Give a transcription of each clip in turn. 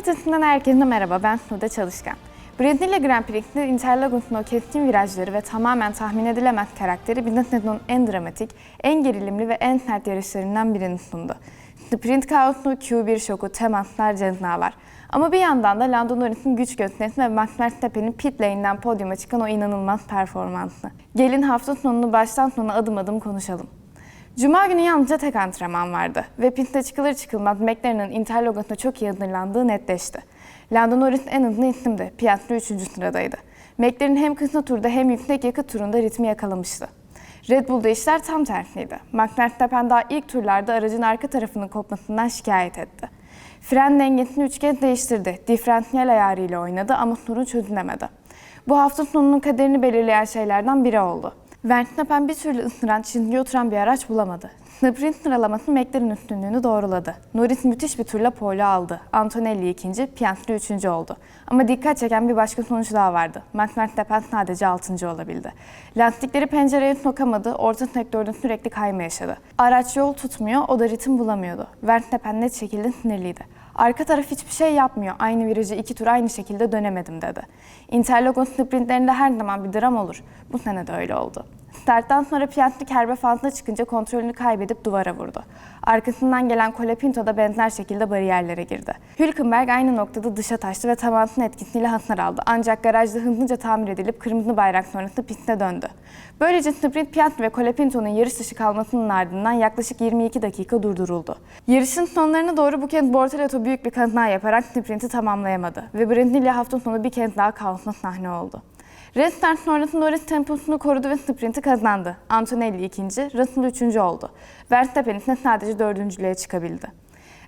Ötesinden herkese merhaba, ben Sude Çalışkan. Brezilya Grand Prix'te Interlagos'un o keskin virajları ve tamamen tahmin edilemez karakteri Binotto'nun en dramatik, en gerilimli ve en sert yarışlarından birini sundu. Sprint kaosu, Q1 şoku, temaslar, cezalar. Ama bir yandan da Lando Norris'in güç gösterisi ve Max Verstappen'in pit lane'den podyuma çıkan o inanılmaz performansı. Gelin hafta sonunu baştan sona adım adım konuşalım. Cuma günü yalnızca tek antrenman vardı ve pistte çıkılır çıkılmaz McLaren'ın Interlagos'ta çok iyi hazırlandığı netleşti. Lando Norris en hızlı isimdi, Piastri 3. sıradaydı. McLaren hem kısa turda hem yüksek yakıt turunda ritmi yakalamıştı. Red Bull'da işler tam tersiydi. Max Verstappen daha ilk turlarda aracın arka tarafının kopmasından şikayet etti. Fren dengesini üç kez değiştirdi. Diferansiyel ayarıyla oynadı ama sorun çözülemedi. Bu hafta sonunun kaderini belirleyen şeylerden biri oldu. Verstappen bir türlü ısıran, çizgiye oturan bir araç bulamadı. Sprint sıralaması McLaren üstünlüğünü doğruladı. Norris müthiş bir turla pole aldı. Antonelli ikinci, Piastri üçüncü oldu. Ama dikkat çeken bir başka sonuç daha vardı. Max Verstappen sadece altıncı olabildi. Lastikleri pencereye sokamadı, orta sektörde sürekli kayma yaşadı. Araç yol tutmuyor, o da ritim bulamıyordu. Verstappen net şekilde sinirliydi. Arka taraf hiçbir şey yapmıyor. Aynı virajı iki tur aynı şekilde dönemedim dedi. Interlagos sprintlerinde her zaman bir dram olur. Bu sene de öyle oldu. Starttan sonra Piastri kerbe fazla çıkınca kontrolünü kaybedip duvara vurdu. Arkasından gelen Colapinto da benzer şekilde bariyerlere girdi. Hülkenberg aynı noktada dışa taştı ve temasın etkisiyle hasar aldı. Ancak garajda hızlıca tamir edilip kırmızı bayrak sonrası piste döndü. Böylece sprint Piastri ve Colapinto'nun yarış dışı kalmasının ardından yaklaşık 22 dakika durduruldu. Yarışın sonlarına doğru bu kez Bortoleto büyük bir kaza yaparak sprinti tamamlayamadı ve Brezilya hafta sonu bir kez daha kaosla sahne oldu. Restart sonrası Norris temposunu korudu ve sprinti kazandı. Antonelli ikinci, Russell üçüncü oldu. Verstappen ise sadece dördüncülüğe çıkabildi.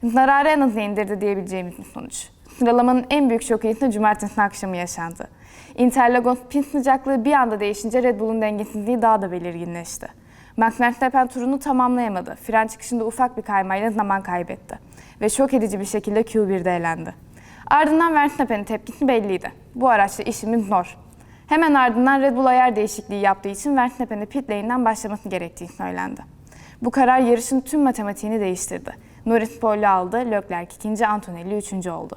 Zararı en aza indirdi diyebileceğimiz bir sonuç. Sıralamanın en büyük şoku ise cumartesi akşamı yaşandı. Interlagos pist sıcaklığı bir anda değişince Red Bull'un dengesizliği daha da belirginleşti. Max Verstappen turunu tamamlayamadı. Fren çıkışında ufak bir kaymayla zaman kaybetti. Ve şok edici bir şekilde Q1'de elendi. Ardından Verstappen'in tepkisi belliydi. Bu araçla işimiz zor. Hemen ardından Red Bull ayar değişikliği yaptığı için Verstappen'e pit lane'den başlaması gerektiği söylendi. Bu karar yarışın tüm matematiğini değiştirdi. Norris pole aldı, Leclerc ikinci, Antonelli üçüncü oldu.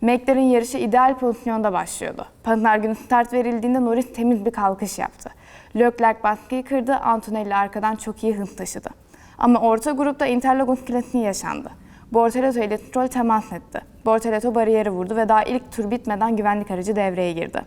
McLaren yarışı ideal pozisyonda başlıyordu. Pazar günü start verildiğinde Norris temiz bir kalkış yaptı. Leclerc baskıyı kırdı, Antonelli arkadan çok iyi hız taşıdı. Ama orta grupta Interlagos klasiği yaşandı. Bortoleto ile Stroll temas etti. Bortoleto bariyeri vurdu ve daha ilk tur bitmeden güvenlik aracı devreye girdi.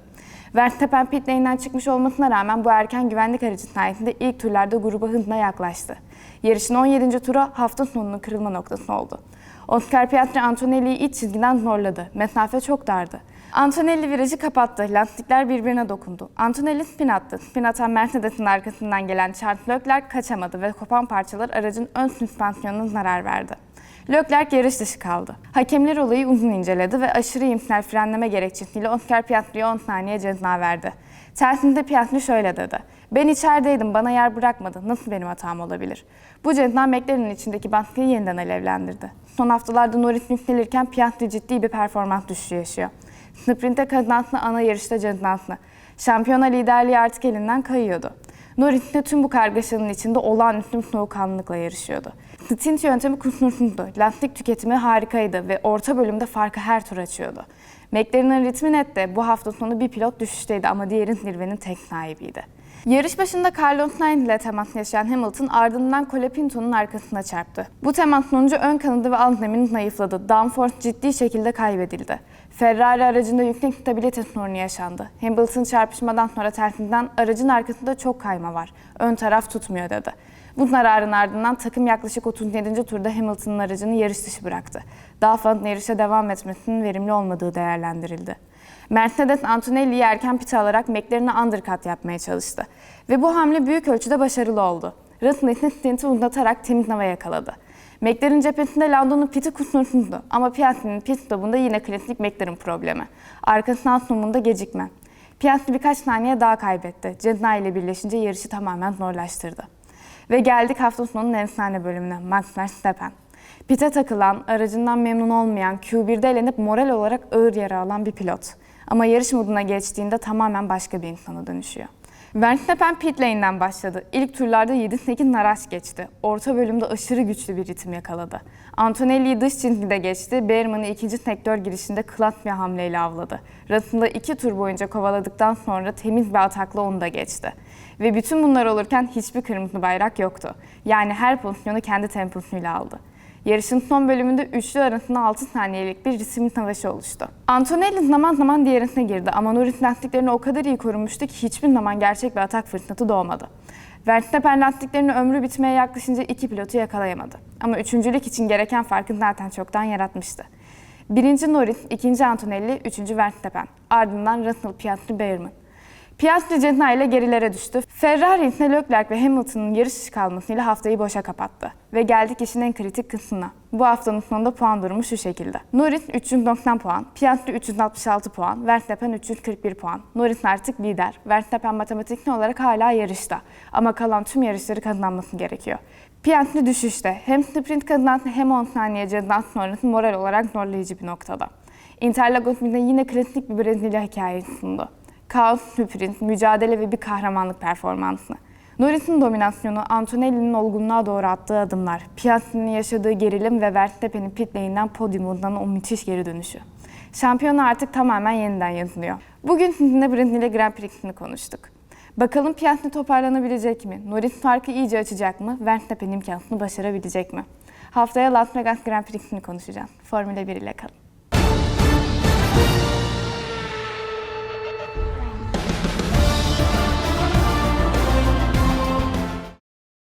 Verstappen pit lane'den çıkmış olmasına rağmen bu erken güvenlik aracı sayesinde ilk turlarda gruba hızla yaklaştı. Yarışın 17. turu hafta sonunun kırılma noktası oldu. Oscar Piastri Antonelli'yi iç çizgiden zorladı. Mesafe çok dardı. Antonelli virajı kapattı. Lastikler birbirine dokundu. Antonelli spin attı. Spin atan Mercedes'in arkasından gelen Charles Leclerc kaçamadı ve kopan parçalar aracın ön süspansiyonuna zarar verdi. Leclerc yarış dışı kaldı. Hakemler olayı uzun inceledi ve aşırı iyimser frenleme gerekçesiyle Oscar Piastri'ye 10 saniye ceza verdi. Tersinde Piastri şöyle dedi. Ben içerideydim, bana yer bırakmadı. Nasıl benim hatam olabilir? Bu ceza McLaren'in içindeki baskıyı yeniden alevlendirdi. Son haftalarda Norris yükselirken Piastri ciddi bir performans düşüşü yaşıyor. Sprinte kazansın ana yarışta cezasını. Şampiyona liderliği artık elinden kayıyordu. Norris de tüm bu kargaşanın içinde olağanüstü bir soğukkanlılıkla yarışıyordu. Stint yöntemi kusursuzdu. Lastik tüketimi harikaydı ve orta bölümde farkı her tur açıyordu. McLaren'ın ritmi netti. Bu hafta sonu bir pilot düşüşteydi ama diğeri zirvenin tek sahibiydi. Yarış başında Carlos Sainz ile temas yaşayan Hamilton ardından Colapinto'nun arkasına çarptı. Bu temas sonucu ön kanadı ve alt zemin zayıfladı. Downforce ciddi şekilde kaybedildi. Ferrari aracında yüksek stabilite sorunu yaşandı. Hamilton çarpışmadan sonra tersinden aracın arkasında çok kayma var. Ön taraf tutmuyor dedi. Bu zararın ardından takım yaklaşık 37. turda Hamilton'ın aracını yarış dışı bıraktı. Daha fazla yarışa devam etmesinin verimli olmadığı değerlendirildi. Mercedes Antonelli'yi erken pit alarak McLaren'e undercut yapmaya çalıştı. Ve bu hamle büyük ölçüde başarılı oldu. Russell ise stinti uzatarak temiz hava yakaladı. McLaren cephesinde Lando'nun piti kusursuzdu ama Piastri'nin pit stopunda yine klasik McLaren problemi. Arkasından sunumunda gecikme. Piastri birkaç saniye daha kaybetti. Cezna ile birleşince yarışı tamamen zorlaştırdı. Ve geldik hafta sonunun efsane bölümüne. Max Verstappen. Pite takılan, aracından memnun olmayan, Q1'de elenip moral olarak ağır yara alan bir pilot. Ama yarış moduna geçtiğinde tamamen başka bir insana dönüşüyor. Verstappen pit lane'den başladı. İlk turlarda 7-8 araç geçti. Orta bölümde aşırı güçlü bir ritim yakaladı. Antonelli'yi dış çizgide geçti. Behrman'ı ikinci sektör girişinde klat bir hamleyle avladı. Russell'ı iki tur boyunca kovaladıktan sonra temiz bir atakla onu da geçti. Ve bütün bunlar olurken hiçbir kırmızı bayrak yoktu. Yani her pozisyonu kendi temposuyla aldı. Yarışın son bölümünde üçlü arasında 6 saniyelik bir ritim savaşı oluştu. Antonelli zaman zaman diğerine girdi ama Norris lastiklerini o kadar iyi korumuştu ki hiçbir zaman gerçek bir atak fırsatı doğmadı. Verstappen lastiklerinin ömrü bitmeye yaklaşınca iki pilotu yakalayamadı. Ama üçüncülük için gereken farkı zaten çoktan yaratmıştı. Birinci Norris, ikinci Antonelli, üçüncü Verstappen. Ardından Russell, Piastri, Behrman. Piastri ceza ile gerilere düştü. Ferrari ise Leclerc ve Hamilton'ın yarış dışı kalmasıyla haftayı boşa kapattı. Ve geldik işin en kritik kısmına. Bu haftanın sonunda puan durumu şu şekilde. Norris 390 puan, Piastri 366 puan, Verstappen 341 puan. Norris artık lider. Verstappen matematikli olarak hala yarışta. Ama kalan tüm yarışları kazanması gerekiyor. Piastri düşüşte. Hem sprint kazansı hem 10 saniye ceza sonrası moral olarak zorlayıcı bir noktada. Interlagos bize yine klasik bir Brezilya hikayesi sundu. Kaos, sprint, mücadele ve bir kahramanlık performansı. Norris'in dominasyonu, Antonelli'nin olgunluğa doğru attığı adımlar, Piastri'nin yaşadığı gerilim ve Verstappen'in pit lane'den podyumdan o müthiş geri dönüşü. Şampiyonu artık tamamen yeniden yazılıyor. Bugün sizinle Brezilya Grand Prix'sini konuştuk. Bakalım Piastri toparlanabilecek mi? Norris farkı iyice açacak mı? Verstappen imkansını başarabilecek mi? Haftaya Las Vegas Grand Prix'sini konuşacağız. Formula 1 ile kalın.